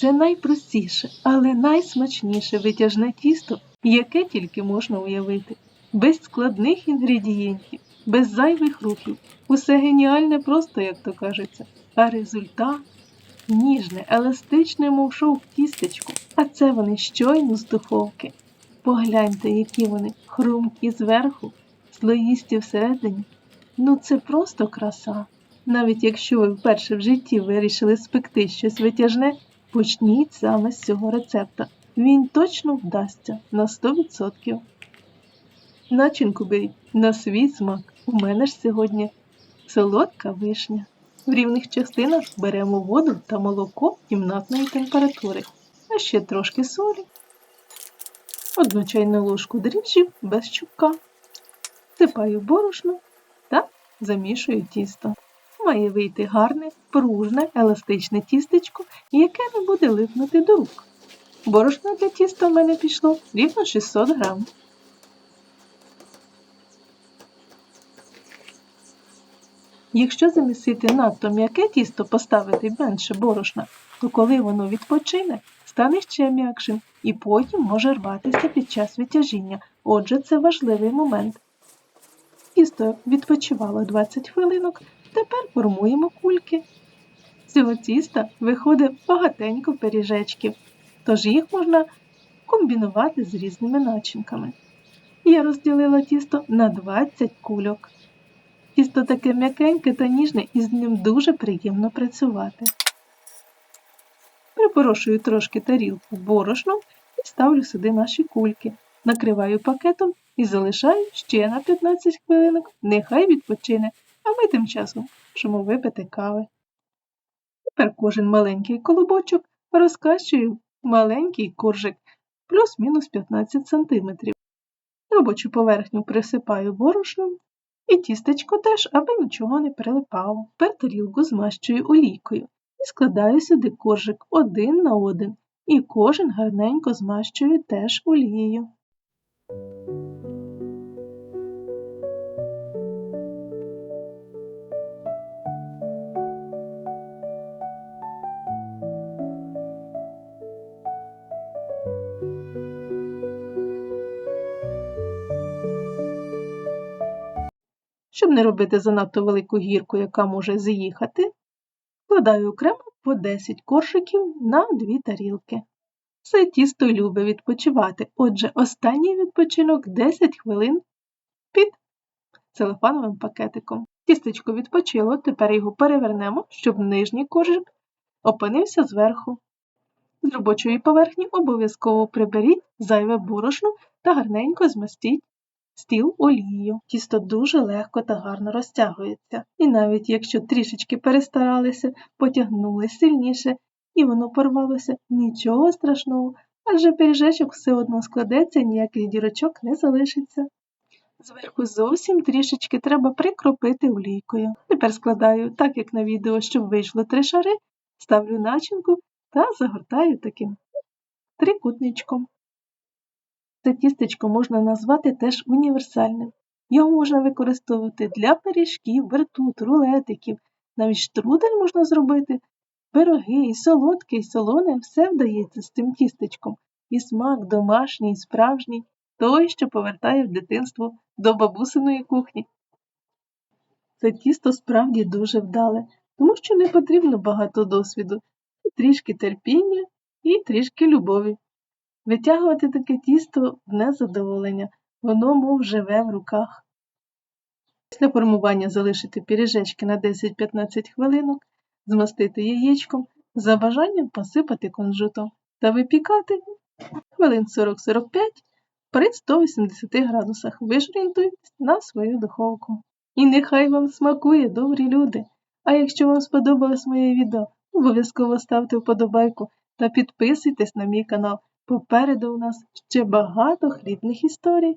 це найпростіше, але найсмачніше витяжне тісто, яке тільки можна уявити. Без складних інгредієнтів, без зайвих рухів. Усе геніальне просто, як то кажеться. А результат ніжне, еластичне, мов шов тістечко. А це вони щойно з духовки. Погляньте, які вони хрумкі зверху, слоїсті всередині. Ну це просто краса. Навіть якщо ви вперше в житті вирішили спекти щось витяжне, почніть саме з цього рецепта. Він точно вдасться на 100%. Начинку беріть на свій смак. У мене ж сьогодні солодка вишня. В рівних частинах беремо воду та молоко кімнатної температури, а ще трошки солі, одну чайну ложку дріжджів без чубка. Сипаю борошно та замішую тісто. Має вийти гарне, пружне, еластичне тістечко, яке не буде липнути до рук. Борошна для тіста в мене пішло рівно 600 грам. Якщо замісити надто м'яке тісто поставити менше борошна, то коли воно відпочине, стане ще м'якшим і потім може рватися під час витяжіння. Отже, це важливий момент. Тісто відпочивало 20 хвилинок, тепер формуємо кульки. Цього тіста виходить багатенько пиріжечків, тож їх можна комбінувати з різними начинками. Я розділила тісто на 20 кульок. Тісто таке м'якеньке та ніжне і з ним дуже приємно працювати. Припорошую трошки тарілку борошном і ставлю сюди наші кульки. Накриваю пакетом і залишаю ще на 15 хвилинок, нехай відпочине, а ми тим часом можемо випити кави. Тепер кожен маленький колобочок розкачую в маленький коржик плюс-мінус 15 см. Робочу поверхню присипаю борошном і тістечко теж, аби нічого не прилипало. Тепер тарілку змащую олійкою і складаю сюди коржик один на один, і кожен гарненько змащую теж олією. Щоб не робити занадто велику гірку, яка може з'їхати, вкладаю окремо по 10 коржиків на 2 тарілки. Це тісто любить відпочивати, отже, останній відпочинок 10 хвилин під целофановим пакетиком. Тістечко відпочило, тепер його перевернемо, щоб нижній коржик опинився зверху. З робочої поверхні обов'язково приберіть зайве борошно та гарненько змастіть стіл олією. Тісто дуже легко та гарно розтягується. І навіть якщо трішечки перестаралися, потягнули сильніше і воно порвалося, нічого страшного, адже пиріжечок все одно складеться, ніяких дірочок не залишиться. Зверху зовсім трішечки треба прикропити олійкою. Тепер складаю, так як на відео, щоб вийшло три шари, ставлю начинку та загортаю таким трикутничком. Це тістечко можна назвати теж універсальним. Його можна використовувати для пиріжків, вертут, рулетиків, навіть штрудель можна зробити. Пироги, і солодке, і солоне все вдається з цим тістечком. І смак домашній, і справжній, той, що повертає в дитинство до бабусиної кухні. Це тісто справді дуже вдале, тому що не потрібно багато досвіду, трішки терпіння і трішки любові. Витягувати таке тісто в незадоволення, воно мов живе в руках. Після формування залишити піріжечки на 10-15 хвилинок, змастити яєчком, за бажанням посипати кунжутом та випікати хвилин 40-45 при 180 градусах. Вишрійтуйте на свою духовку. І нехай вам смакує, добрі люди! А якщо вам сподобалось моє відео, обов'язково ставте вподобайку та підписуйтесь на мій канал. Попереду у нас ще багато хлібних історій.